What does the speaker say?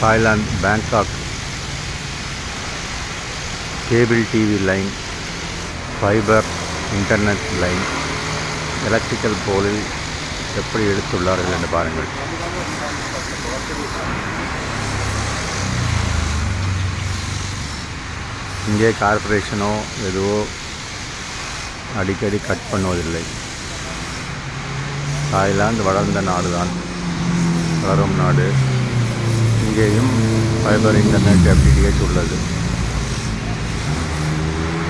Thailand Bangkok cable TV line fibre internet line electrical போலில் எப்படி எடுத்துள்ளார்கள் என்று பாருங்கள். இங்கே கார்ப்பரேஷனோ எதுவோ அடிக்கடி கட் பண்ணுவதில்லை. தாய்லாந்து வளர்ந்த நாடுதான். வளரும் நாடு. இங்கேயும் ஃபைபர் இன்டர்நெட் எஃப்டிடிஹெச் உள்ளது.